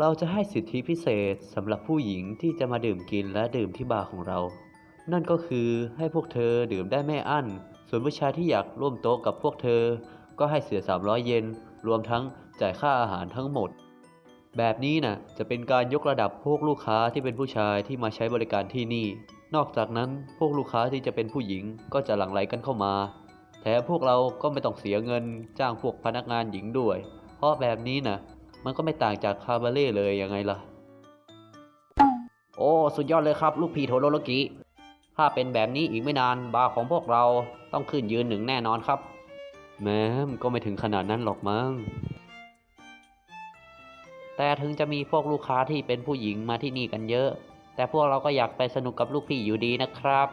เราจะให้สิทธิพิเศษสำหรับผู้หญิงที่จะมาดื่มกินและดื่มที่บาร์ของเรา นั่นก็คือให้พวกเธอดื่มได้ไม่อั้น ส่วนผู้ชายที่อยากร่วมโต๊ะกับพวกเธอ ก็ให้เสีย 300 เยน รวมทั้งจ่ายค่าอาหารทั้งหมด แบบนี้นะ่ะจะเป็นการยกระดับพวกลูกค้าที่เป็นผู้ชายที่มาใช้บริการที่นี่ นอกจากนั้นพวกลูกค้าที่จะเป็นผู้หญิงก็จะหลั่งไหลกันเข้ามา แถมพวกเราก็ไม่ต้องเสียเงินจ้างพวกพนักงานหญิงด้วย เพราะแบบนี้นะ มันก็ไม่ต่างจากคาบาเล่เลยยังไงล่ะ โอ้สุดยอดเลยครับ ลูกพี่โทโรโลกิ ถ้าเป็นแบบนี้อีกไม่นานบาร์ของพวกเราต้องขึ้นยืนหนึ่งแน่นอนครับ แม้มก็ไม่ถึงขนาดนั้นหรอกมั้ง แต่ถึงจะมีพวกลูกค้าที่เป็นผู้หญิงมาที่นี่กันเยอะ แต่พวกเราก็อยากไปสนุกกับลูกพี่อยู่ดีนะครับ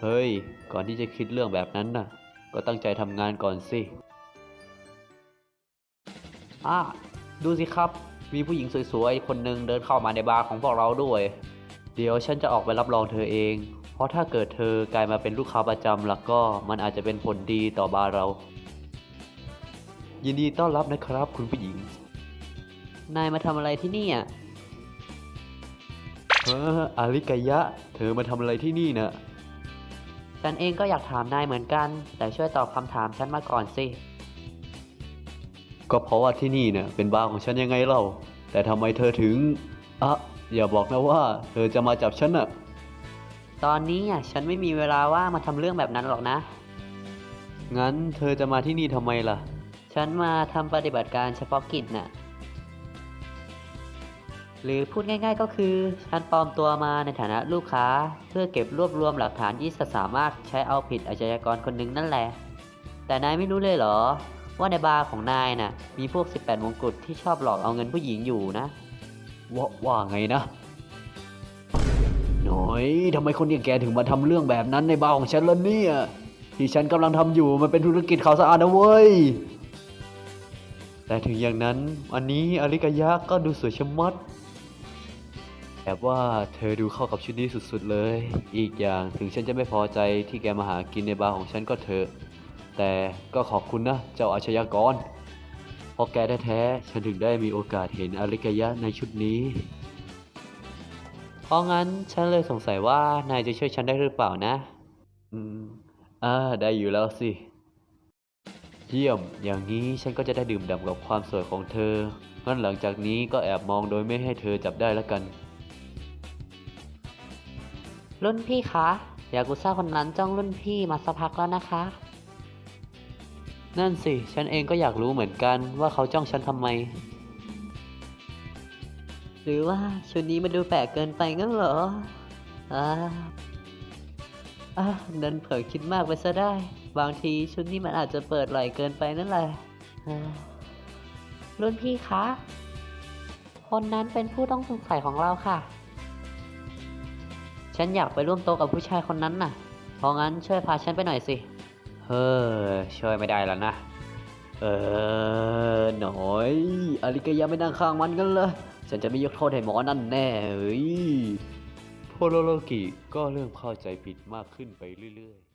เฮ้ย ก่อนที่จะคิดเรื่องแบบนั้นน่ะ ก็ตั้งใจทำงานก่อนสิอะ ดูสิครับ มีผู้หญิงสวยๆ คนหนึ่งเดินเข้ามาในบาร์ของพวกเราด้วย เดี๋ยวฉันจะออกไปรับรองเธอเอง เพราะถ้าเกิดเธอกลายมาเป็นลูกค้าประจำล่ะก็มันอาจจะเป็นผลดีต่อบาร์เรา ยินดีต้อนรับนะครับคุณผู้หญิง นายมาทำอะไรที่นี่อะเอออาริกายะ เธอมาทำอะไรที่นี่นะฉันเองก็อยากถามนายเหมือนกัน แต่ช่วยตอบคำถามฉันมาก่อนสิ ก็เพราะว่าที่นี่เนี่ยเป็นบาร์ของฉันยังไงเล่า แต่ทำไมเธอถึงอะอย่าบอกนะว่า เธอจะมาจับฉันอะตอนนี้อะฉันไม่มีเวลาว่างมาทำเรื่องแบบนั้นหรอกนะ งั้นเธอจะมาที่นี่ทำไมล่ะ ฉันมาทำปฏิบัติการเฉพาะกิจน่ะ หรือพูดง่าย ๆ ก็คือ ฉันปลอมตัวมาในฐานะลูกค้า เพื่อเก็บรวบรวมหลักฐานที่จะสามารถใช้เอาผิดอาชญากรคนหนึ่งนั่นแหละ แต่นายไม่รู้เลยเหรอ ว่าในบาร์ของนายน่ะมีพวก 18 มงกุฎที่ชอบหลอกเอาเงินผู้หญิงอยู่นะว่าว่าไงนะหน่อยทำไมคนอย่างแกถึงมาทำเรื่องแบบนั้นในบาร์ของฉันล่ะเนี่ยที่ฉันกำลังทำอยู่มันเป็นธุรกิจข่าวสะอาดนะเว้ยแต่ถึงอย่างนั้นอันนี้อริกายะก็ดูสวยชะมัดแบบว่าเธอดูเข้ากับชุดนี้สุดๆเลย อีกอย่างถึงฉันจะไม่พอใจที่แกมาหากินในบาร์ของฉันก็เถอะ แต่ก็ขอบคุณนะ เจ้าอาชญากร เพราะแกแท้ๆฉันถึงได้มีโอกาสเห็นอาริกยะในชุดนี้ เพราะงั้นฉันเลยสงสัยว่านายจะช่วยฉันได้หรือเปล่านะ อืมอ่าได้อยู่แล้วสิ เยี่ยม อย่างนี้ฉันก็จะได้ดื่มด่ำกับความสวยของเธอ งั้นหลังจากนี้ก็แอบมองโดยไม่ให้เธอจับได้แล้วกันรุ่นพี่คะ ยากุซ่าคนนั้นจ้องรุ่นพี่มาสักพักแล้วนะคะ นั่นสิ ฉันเองก็อยากรู้เหมือนกันว่าเขาจ้องฉันทำไม หรือว่าชุดนี้มันดูแปลกเกินไปงั้นเหรออ่าอ่าดันเผลอคิดมากไปซะได้ บางทีชุดนี้มันอาจจะเปิดไหลเกินไปนั่นแหละอ่ารุ่นพี่คะ คนนั้นเป็นผู้ต้องสงสัยของเราค่ะ ฉันอยากไปร่วมโต๊ะกับผู้ชายคนนั้นน่ะ เพราะงั้นช่วยพาฉันไปหน่อยสิ เฮ้อช่วยไม่ได้แล้วนะ เออหน่อยอาริกายะไม่นั่งข้างมันกันเลยฉันจะไม่ยกโทษให้หมอนั่นแน่เฮ้ยโพโลโลกิก็เริ่มเข้าใจผิดมากขึ้นไปเรื่อยๆ